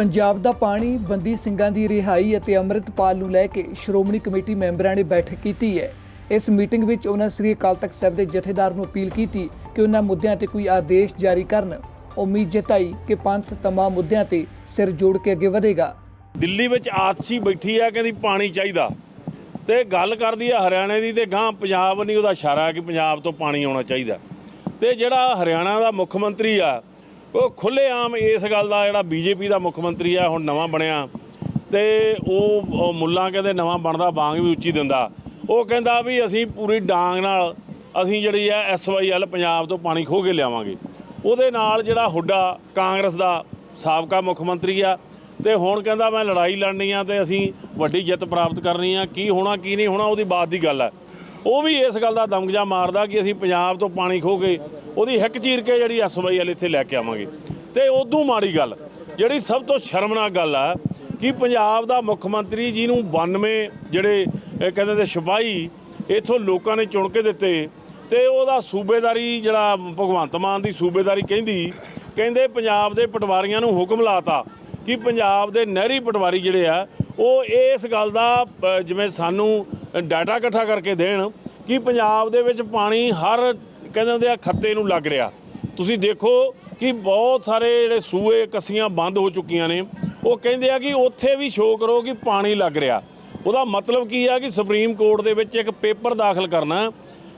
ਪੰਜਾਬ ਦਾ ਪਾਣੀ ਬੰਦੀ ਸਿੰਘਾਂ ਦੀ ਰਿਹਾਈ ਅਤੇ ਅੰਮ੍ਰਿਤਪਾਲ ਨੂੰ ਲੈ ਕੇ ਸ਼੍ਰੋਮਣੀ ਕਮੇਟੀ ਮੈਂਬਰਾਂ ਨੇ ਬੈਠਕ ਕੀਤੀ ਹੈ। ਇਸ ਮੀਟਿੰਗ ਵਿੱਚ ਉਹਨਾਂ ਸ੍ਰੀ ਅਕਾਲ ਤਖਤ ਸਾਹਿਬ ਦੇ ਜਥੇਦਾਰ ਨੂੰ ਅਪੀਲ ਕੀਤੀ ਕਿ ਉਹਨਾਂ ਮੁੱਦਿਆਂ ਤੇ ਕੋਈ ਆਦੇਸ਼ ਜਾਰੀ ਕਰਨ। ਉਮੀਦ ਜਤਾਈ ਕਿ ਪੰਥ ਤਮਾਮ ਮੁੱਦਿਆਂ ਤੇ ਸਿਰ ਜੋੜ ਕੇ ਅੱਗੇ ਵਧੇਗਾ। ਦਿੱਲੀ ਵਿੱਚ ਆਤਸ਼ੀ ਬੈਠੀ ਆ, ਕਹਿੰਦੀ ਪਾਣੀ ਚਾਹੀਦਾ। ਤੇ ਗੱਲ ਕਰਦੀ ਆ ਹਰਿਆਣੇ ਦੀ ਤੇ ਗਾਂ ਪੰਜਾਬ ਨਹੀਂ, ਉਹਦਾ ਇਸ਼ਾਰਾ ਕਿ ਪੰਜਾਬ ਤੋਂ ਪਾਣੀ ਆਉਣਾ ਚਾਹੀਦਾ। ਤੇ ਜਿਹੜਾ ਹਰਿਆਣਾ ਦਾ ਮੁੱਖ ਮੰਤਰੀ ਆ ਉਹ ਖੁੱਲ੍ਹੇਆਮ ਇਸ ਗੱਲ ਦਾ ਜਿਹੜਾ ਬੀਜੇਪੀ ਦਾ ਮੁੱਖ ਮੰਤਰੀ ਆ, ਹੁਣ ਨਵਾਂ ਬਣਿਆ। ਤੇ ਉਹ ਉਹ ਮੁੱਲਾਂ ਕਹਿੰਦੇ ਨਵਾਂ ਬਣਦਾ ਬਾਂਗ ਵੀ ਉੱਚੀ ਦਿੰਦਾ। ਉਹ ਕਹਿੰਦਾ ਵੀ ਅਸੀਂ ਪੂਰੀ ਡਾਂਗ ਨਾਲ ਅਸੀਂ ਜਿਹੜੀ ਆ ਐਸਵਾਈਐਲ ਪੰਜਾਬ ਤੋਂ ਪਾਣੀ ਖੋਹ ਕੇ ਲਿਆਵਾਂਗੇ। ਉਹਦੇ ਨਾਲ ਜਿਹੜਾ ਹੁੱਡਾ ਕਾਂਗਰਸ ਦਾ ਸਾਬਕਾ ਮੁੱਖ ਮੰਤਰੀ ਆ, ਤੇ ਹੁਣ ਕਹਿੰਦਾ ਮੈਂ ਲੜਾਈ ਲੜਨੀ ਆ ਤੇ ਅਸੀਂ ਵੱਡੀ ਜਿੱਤ ਪ੍ਰਾਪਤ ਕਰਨੀ ਆ, ਕੀ ਹੋਣਾ, ਕੀ ਨਹੀਂ ਹੋਣਾ, ਉਹਦੀ ਬਾਤ ਦੀ ਗੱਲ ਹੈ ਉਹ ਵੀ ਇਸ ਗੱਲ ਦਾ ਦਮਗਜਾ ਮਾਰਦਾ ਕਿ ਅਸੀਂ ਪੰਜਾਬ ਤੋਂ ਪਾਣੀ ਖੋਹ ਕੇ ਉਹਦੀ ਹਿੱਕ ਚੀਰ ਕੇ ਜਿਹੜੀ ਐਸਵਾਈਐਲ ਇੱਥੇ ਲੈ ਕੇ ਆਵਾਂਗੇ। ਤੇ ਉਦੋਂ ਮਾੜੀ ਗੱਲ, ਜਿਹੜੀ ਸਭ ਤੋਂ ਸ਼ਰਮਨਾਕ ਗੱਲ ਆ ਕਿ ਪੰਜਾਬ ਦਾ ਮੁੱਖ ਮੰਤਰੀ ਜੀ ਨੂੰ 92 ਜਿਹੜੇ ਕਹਿੰਦੇ ਤੇ ਸਿਪਾਹੀ, ਇਥੋਂ ਲੋਕਾਂ ਨੇ ਚੁਣ ਕੇ ਦਿੱਤੇ ਤੇ ਉਹਦਾ ਸੂਬੇਦਾਰੀ ਜਿਹੜਾ ਭਗਵੰਤ ਮਾਨ ਦੀ ਸੂਬੇਦਾਰੀ ਕਹਿੰਦੀ, ਕਹਿੰਦੇ ਪੰਜਾਬ ਦੇ ਪਟਵਾਰੀਆਂ ਨੂੰ ਹੁਕਮ ਲਾਤਾ ਕਿ ਪੰਜਾਬ ਦੇ ਨਹਿਰੀ ਪਟਵਾਰੀ ਜਿਹੜੇ ਆ, ਉਹ ਇਸ ਗੱਲ ਦਾ ਜਿਵੇਂ ਸਾਨੂੰ ਡਾਟਾ ਇਕੱਠਾ ਕਰਕੇ ਦੇਣ ਕਿ ਪੰਜਾਬ ਦੇ ਵਿੱਚ ਪਾਣੀ ਹਰ ਕਹਿੰਦੇ ਹੁੰਦੇ ਆ, ਖੱਤੇ ਨੂੰ ਲੱਗ ਰਿਹਾ। ਤੁਸੀਂ ਦੇਖੋ ਕਿ ਬਹੁਤ ਸਾਰੇ ਜਿਹੜੇ ਸੂਏ, ਕੱਸੀਆਂ ਬੰਦ ਹੋ ਚੁੱਕੀਆਂ ਨੇ। ਉਹ ਕਹਿੰਦੇ ਆ ਕਿ ਉੱਥੇ ਵੀ ਸ਼ੋਅ ਕਰੋ ਕਿ ਪਾਣੀ ਲੱਗ ਰਿਹਾ। ਉਹਦਾ ਮਤਲਬ ਕੀ ਆ ਕਿ ਸੁਪਰੀਮ ਕੋਰਟ ਦੇ ਵਿੱਚ ਇੱਕ ਪੇਪਰ ਦਾਖਲ ਕਰਨਾ।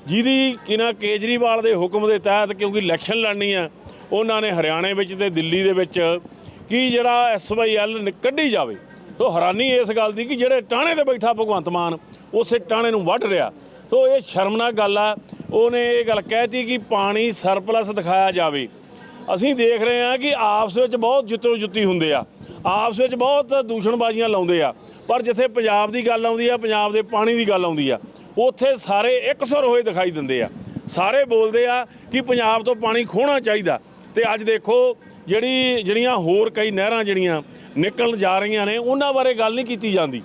ਜਿਹਦੀ ਕਿਨਾ ਕੇਜਰੀਵਾਲ ਦੇ ਹੁਕਮ ਦੇ ਤਹਿਤ ਕਿਉਂਕਿ ਇਲੈਕਸ਼ਨ ਲੜਨੀ ਆ, ਉਹਨਾਂ ਨੇ ਹਰਿਆਣੇ ਵਿੱਚ ਤੇ ਦਿੱਲੀ ਦੇ ਵਿੱਚ ਕਿ ਜਿਹੜਾ ਐਸਵਾਈਐਲ ਕੱਢੀ ਜਾਵੇ। ਤੋ ਹੈਰਾਨੀ ਇਸ ਗੱਲ ਦੀ ਕਿ ਜਿਹੜੇ ਟਾਣੇ ਤੇ ਬੈਠਾ ਭਗਵੰਤ ਮਾਨ, ਉਸੇ ਟਾਣੇ ਨੂੰ ਵੱਢ ਰਿਹਾ। ਸੋ ਇਹ ਸ਼ਰਮਨਾਕ ਗੱਲ ਆ। ਉਹਨੇ ਇਹ ਗੱਲ ਕਹਿਤੀ ਕਿ ਪਾਣੀ ਸਰਪਲਸ ਦਿਖਾਇਆ ਜਾਵੇ। ਅਸੀਂ ਦੇਖ ਰਹੇ ਹਾਂ ਕਿ ਆਪਸ ਵਿੱਚ ਬਹੁਤ ਜੁੱਤੋ ਜੁੱਤੀ ਹੁੰਦੇ ਆ। ਆਪਸ ਵਿੱਚ ਬਹੁਤ ਦੂਸ਼ਣਬਾਜ਼ੀਆਂ ਲਾਉਂਦੇ ਆ। ਪਰ ਜਿੱਥੇ ਪੰਜਾਬ ਦੀ ਗੱਲ ਆਉਂਦੀ ਆ, ਪੰਜਾਬ ਦੇ ਪਾਣੀ ਦੀ ਗੱਲ ਆਉਂਦੀ ਆ, ਉੱਥੇ ਸਾਰੇ ਇੱਕ ਸੁਰ ਹੋਏ ਦਿਖਾਈ ਦਿੰਦੇ ਆ। ਸਾਰੇ ਬੋਲਦੇ ਆ ਕਿ ਪੰਜਾਬ ਤੋਂ ਪਾਣੀ ਖੋਣਾ ਚਾਹੀਦਾ। ਤੇ ਅੱਜ ਦੇਖੋ, ਜਿਹੜੀ ਜਿਹੜੀਆਂ ਹੋਰ ਕਈ ਨਹਿਰਾਂ ਜਿਹੜੀਆਂ ਨਿਕਲਣ ਜਾ ਰਹੀਆਂ ਨੇ, ਉਹਨਾਂ ਬਾਰੇ ਗੱਲ ਨਹੀਂ ਕੀਤੀ ਜਾਂਦੀ।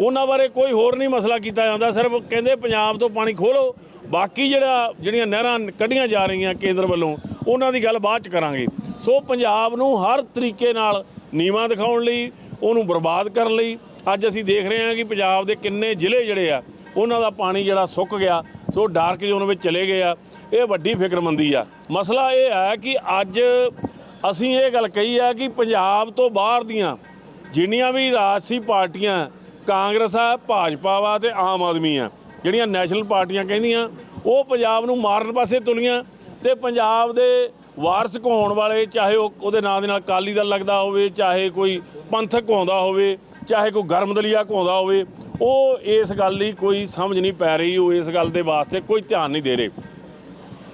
ਉਹਨਾਂ ਬਾਰੇ ਕੋਈ ਹੋਰ ਨਹੀਂ ਮਸਲਾ ਕੀਤਾ ਜਾਂਦਾ, ਸਿਰਫ ਕਹਿੰਦੇ ਪੰਜਾਬ ਤੋਂ ਪਾਣੀ ਖੋਲੋ ਬਾਕੀ ਜਿਹੜਾ, ਜਿਹੜੀਆਂ ਨਹਿਰਾਂ ਕੱਢੀਆਂ ਜਾ ਰਹੀਆਂ ਕੇਂਦਰ ਵੱਲੋਂ, ਉਹਨਾਂ ਦੀ ਗੱਲ ਬਾਅਦ ਚ ਕਰਾਂਗੇ। ਸੋ ਪੰਜਾਬ ਨੂੰ ਹਰ ਤਰੀਕੇ ਨਾਲ ਨੀਵਾਂ ਦਿਖਾਉਣ ਲਈ, ਉਹਨੂੰ ਬਰਬਾਦ ਕਰਨ ਲਈ, ਅੱਜ ਅਸੀਂ ਦੇਖ ਰਹੇ ਹਾਂ ਕਿ ਪੰਜਾਬ ਦੇ ਕਿੰਨੇ ਜ਼ਿਲ੍ਹੇ ਜਿਹੜੇ ਆ, ਉਹਨਾਂ ਦਾ ਪਾਣੀ ਜਿਹੜਾ ਸੁੱਕ ਗਿਆ, ਸੋ ਡਾਰਕ ਜ਼ੋਨ ਵਿੱਚ ਚਲੇ ਗਏ ਆ, ਇਹ ਵੱਡੀ ਫਿਕਰਮੰਦੀ ਆ। ਮਸਲਾ ਇਹ ਹੈ ਕਿ ਅੱਜ ਅਸੀਂ ਇਹ ਗੱਲ ਕਹੀ ਆ ਕਿ ਪੰਜਾਬ ਤੋਂ ਬਾਹਰ ਦੀਆਂ ਜਿੰਨੀਆਂ ਵੀ ਰਾਜਸੀ ਪਾਰਟੀਆਂ ਕਾਂਗਰਸ ਆ, ਭਾਜਪਾ ਵਾ ਤੇ ਆਮ ਆਦਮੀ ਆ। ਜਿਹੜੀਆਂ ਨੈਸ਼ਨਲ ਪਾਰਟੀਆਂ ਕਹਿੰਦੀਆਂ, ਉਹ ਪੰਜਾਬ ਨੂੰ ਮਾਰਨ ਪਾਸੇ ਤੁਲੀਆਂ ਤੇ ਪੰਜਾਬ ਦੇ ਵਾਰਸ ਕਹਾਉਣ ਵਾਲੇ, ਚਾਹੇ ਉਹ ਉਹਦੇ ਨਾਂ ਦੇ ਨਾਲ ਕਾਲੀ ਦਲ ਲੱਗਦਾ ਹੋਵੇ, ਚਾਹੇ ਕੋਈ ਪੰਥਕ ਕਹਾਉਂਦਾ ਹੋਵੇ, ਚਾਹੇ ਕੋਈ ਗਰਮਦਲੀਆ ਕਹਾਉਂਦਾ ਹੋਵੇ, ਉਹ ਇਸ ਗੱਲ ਲਈ ਕੋਈ ਸਮਝ ਨਹੀਂ ਪੈ ਰਹੀ, ਉਹ ਇਸ ਗੱਲ ਦੇ ਵਾਸਤੇ ਕੋਈ ਧਿਆਨ ਨਹੀਂ ਦੇ ਰਹੇ।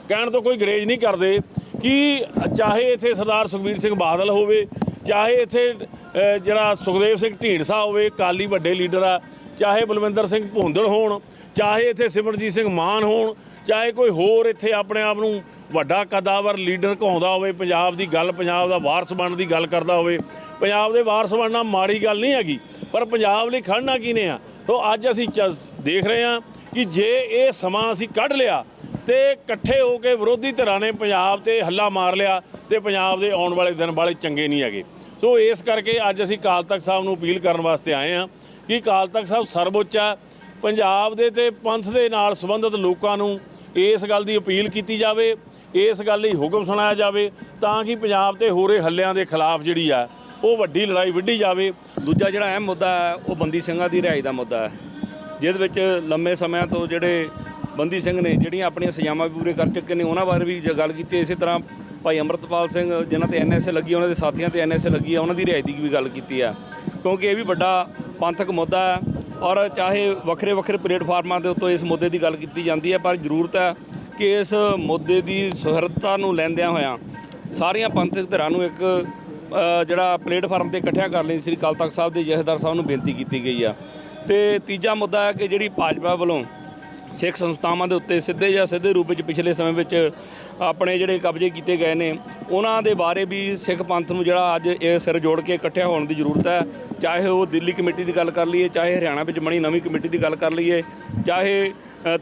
ਕਹਿਣ ਤੋਂ ਕੋਈ ਗਰੇਜ ਨਹੀਂ ਕਰਦੇ ਕਿ ਚਾਹੇ ਇੱਥੇ ਸਰਦਾਰ ਸੁਖਬੀਰ ਸਿੰਘ ਬਾਦਲ ਹੋਵੇ, ਚਾਹੇ ਇੱਥੇ ਜਿਹੜਾ ਸੁਖਦੇਵ ਸਿੰਘ ਢੀਂਡਸਾ ਹੋਵੇ ਕਾਲੀ ਵੱਡੇ ਲੀਡਰ ਆ, ਚਾਹੇ ਬਲਵਿੰਦਰ ਸਿੰਘ ਭੁੰਦੜ ਹੋਣ, ਚਾਹੇ ਇੱਥੇ ਸਿਮਰਜੀਤ ਸਿੰਘ ਮਾਨ ਹੋਣ, ਚਾਹੇ ਕੋਈ ਹੋਰ ਇੱਥੇ ਆਪਣੇ ਆਪ ਨੂੰ ਵੱਡਾ ਕਦਾਵਰ ਲੀਡਰ ਕਹਾਉਂਦਾ ਹੋਵੇ, ਪੰਜਾਬ ਦੀ ਗੱਲ, ਪੰਜਾਬ ਦਾ ਵਾਰਸ ਬਣਨ ਦੀ ਗੱਲ ਕਰਦਾ ਹੋਵੇ, ਪੰਜਾਬ ਦੇ ਵਾਰਸ ਬਣਨਾ ਮਾੜੀ ਗੱਲ ਨਹੀਂ ਹੈਗੀ, ਪਰ ਪੰਜਾਬ ਲਈ ਖੜਨਾ ਕਿਨੇ ਆ? ਸੋ ਅੱਜ ਅਸੀਂ ਚ- ਦੇਖ ਰਹੇ ਹਾਂ ਕਿ ਜੇ ਇਹ ਸਮਾਂ ਅਸੀਂ ਕੱਢ ਲਿਆ ਤੇ ਇਕੱਠੇ ਹੋ ਕੇ ਵਿਰੋਧੀ ਧਿਰਾਂ ਨੇ ਪੰਜਾਬ ਤੇ ਹੱਲਾ ਮਾਰ ਲਿਆ ਤੇ ਪੰਜਾਬ ਦੇ ਆਉਣ ਵਾਲੇ ਦਿਨ ਵਾਲੇ ਚੰਗੇ ਨਹੀਂ ਹੈਗੇ। ਸੋ ਇਸ ਕਰਕੇ ਅੱਜ ਅਸੀਂ ਅਕਾਲ ਤਖਤ ਸਾਹਿਬ ਨੂੰ ਅਪੀਲ ਕਰਨ ਵਾਸਤੇ ਆਏ ਹਾਂ ਕਿ ਅਕਾਲ ਤਖਤ ਸਾਹਿਬ ਸਰਵਉੱਚ ਹੈ। ਪੰਜਾਬ ਦੇ ਤੇ ਪੰਥ ਦੇ ਨਾਲ ਸੰਬੰਧਿਤ ਲੋਕਾਂ ਨੂੰ ਇਸ ਗੱਲ ਦੀ ਅਪੀਲ ਕੀਤੀ ਜਾਵੇ, ਇਸ ਗੱਲ ਲਈ ਹੁਕਮ ਸੁਣਾਇਆ ਜਾਵੇ ਤਾਂ ਕਿ ਪੰਜਾਬ ਤੇ ਹੋਰੇ ਹੱਲਿਆਂ ਦੇ ਖਿਲਾਫ ਜਿਹੜੀ ਆ, ਉਹ ਵੱਡੀ ਲੜਾਈ ਵਿੱਢੀ ਜਾਵੇ। ਦੂਜਾ ਜਿਹੜਾ ਅਹਿਮ ਮੁੱਦਾ ਹੈ, ਉਹ ਬੰਦੀ ਸਿੰਘਾਂ ਦੀ ਰਿਹਾਈ ਦਾ ਮੁੱਦਾ ਹੈ ਜਿਸ ਵਿੱਚ ਲੰਮੇ ਸਮਿਆਂ ਤੋਂ ਜਿਹੜੇ ਬੰਦੀ ਸਿੰਘ ਨੇ, ਜਿਹੜੀਆਂ ਆਪਣੀਆਂ ਸਜ਼ਾਵਾਂ ਵੀ ਪੂਰੇ ਕਰ ਚੁੱਕੇ ਨੇ, ਉਹਨਾਂ ਬਾਰੇ ਵੀ ਜੇ ਗੱਲ ਕੀਤੀ ਇਸੇ ਤਰ੍ਹਾਂ ਭਾਈ ਅਮਰਤਪਾਲ ਸਿੰਘ ਜਿਨ੍ਹਾਂ ਤੇ ਐਨਐਸਏ ਲੱਗੀ, ਉਹਨਾਂ ਦੇ ਸਾਥੀਆਂ ਤੇ ਐਨਐਸਏ ਲੱਗੀ ਆ, ਉਹਨਾਂ ਦੀ ਰਿਹਾਈ ਦੀ ਵੀ ਗੱਲ ਕੀਤੀ ਆ। ਕਿਉਂਕਿ ਇਹ ਵੀ ਵੱਡਾ ਪੰਥਕ ਮੁੱਦਾ ਹੈ ਔਰ ਚਾਹੇ ਵੱਖਰੇ ਵੱਖਰੇ ਪਲੇਟਫਾਰਮਾਂ ਦੇ ਉੱਤੇ ਇਸ ਮੁੱਦੇ ਦੀ ਗੱਲ ਕੀਤੀ ਜਾਂਦੀ ਹੈ ਪਰ ਜ਼ਰੂਰਤ ਹੈ ਕਿ ਇਸ ਮੁੱਦੇ ਦੀ ਸੁਹਿਰਦਤਾ ਨੂੰ ਲੈਂਦਿਆਂ ਹੋਇਆਂ ਸਾਰੀਆਂ ਪੰਥਕ ਧਿਰਾਂ ਨੂੰ ਇੱਕ ਜਿਹੜਾ ਪਲੇਟਫਾਰਮ ਤੇ ਇਕੱਠਿਆ ਕਰ ਲਈ, ਸ੍ਰੀ ਅਕਾਲ ਤਖਤ ਸਾਹਿਬ ਦੇ ਜਥੇਦਾਰ ਸਾਹਿਬ ਨੂੰ ਬੇਨਤੀ ਕੀਤੀ ਗਈ ਆ। ਤੇ ਤੀਜਾ ਮੁੱਦਾ ਹੈ ਕਿ ਜਿਹੜੀ ਭਾਜਪਾ ਵੱਲੋਂ ਸਿੱਖ ਸੰਸਥਾਵਾਂ ਦੇ ਉੱਤੇ ਸਿੱਧੇ ਜਾਂ ਸਿੱਧੇ ਰੂਪ ਵਿੱਚ ਪਿਛਲੇ ਸਮੇਂ ਵਿੱਚ ਆਪਣੇ ਜਿਹੜੇ ਕਬਜ਼ੇ ਕੀਤੇ ਗਏ ਨੇ, ਉਹਨਾਂ ਦੇ ਬਾਰੇ ਵੀ ਸਿੱਖ ਪੰਥ ਨੂੰ ਜਿਹੜਾ ਅੱਜ ਇਹ ਸਿਰ ਜੋੜ ਕੇ ਇਕੱਠਿਆ ਹੋਣ ਦੀ ਜ਼ਰੂਰਤ ਹੈ। ਚਾਹੇ ਉਹ ਦਿੱਲੀ ਕਮੇਟੀ ਦੀ ਗੱਲ ਕਰ ਲਈਏ, ਚਾਹੇ ਹਰਿਆਣਾ ਵਿੱਚ ਬਣੀ ਨਵੀਂ ਕਮੇਟੀ ਦੀ ਗੱਲ ਕਰ ਲਈਏ, ਚਾਹੇ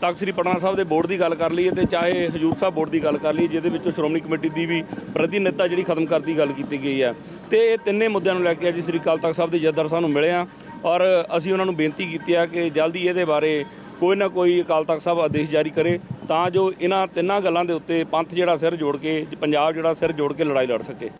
ਤਖ਼ਤ ਸ੍ਰੀ ਪਟਨਾ ਸਾਹਿਬ ਦੇ ਬੋਰਡ ਦੀ ਗੱਲ ਕਰ ਲਈਏ ਤੇ ਚਾਹੇ ਹਜੂਰ ਸਾਹਿਬ ਬੋਰਡ ਦੀ ਗੱਲ ਕਰ ਲਈਏ, ਜਿਹਦੇ ਵਿੱਚੋਂ ਸ਼੍ਰੋਮਣੀ ਕਮੇਟੀ ਦੀ ਵੀ ਪ੍ਰਤੀਨਿਧਤਾ ਜਿਹੜੀ ਖਤਮ ਕਰਨ ਦੀ ਗੱਲ ਕੀਤੀ ਗਈ ਹੈ। ਤੇ ਤੇ ਇਹ ਤਿੰਨੇ ਮੁੱਦਿਆਂ ਨੂੰ ਲੈ ਕੇ ਅੱਜ ਸ੍ਰੀ ਅਕਾਲ ਤਖਤ ਸਾਹਿਬ ਦੇ ਜਥੇਦਾਰ ਸਾਹਿਬ ਨੂੰ ਮਿਲੇ ਆ ਔਰ ਅਸੀਂ ਉਹਨਾਂ ਨੂੰ ਬੇਨਤੀ ਕੀਤੀ ਆ ਕਿ ਜਲਦੀ ਇਹਦੇ ਬਾਰੇ ਕੋਈ ਨਾ ਕੋਈ ਅਕਾਲ ਤਖਤ ਸਾਹਿਬ ਆਦੇਸ਼ ਜਾਰੀ ਕਰੇ, ਤਾਂ ਜੋ ਇਹਨਾਂ ਤਿੰਨਾਂ ਗੱਲਾਂ ਦੇ ਉੱਤੇ ਪੰਥ ਜਿਹੜਾ ਸਿਰ ਜੋੜ ਕੇ, ਪੰਜਾਬ ਜਿਹੜਾ ਸਿਰ ਜੋੜ ਕੇ ਲੜਾਈ ਲੜ ਸਕੇ।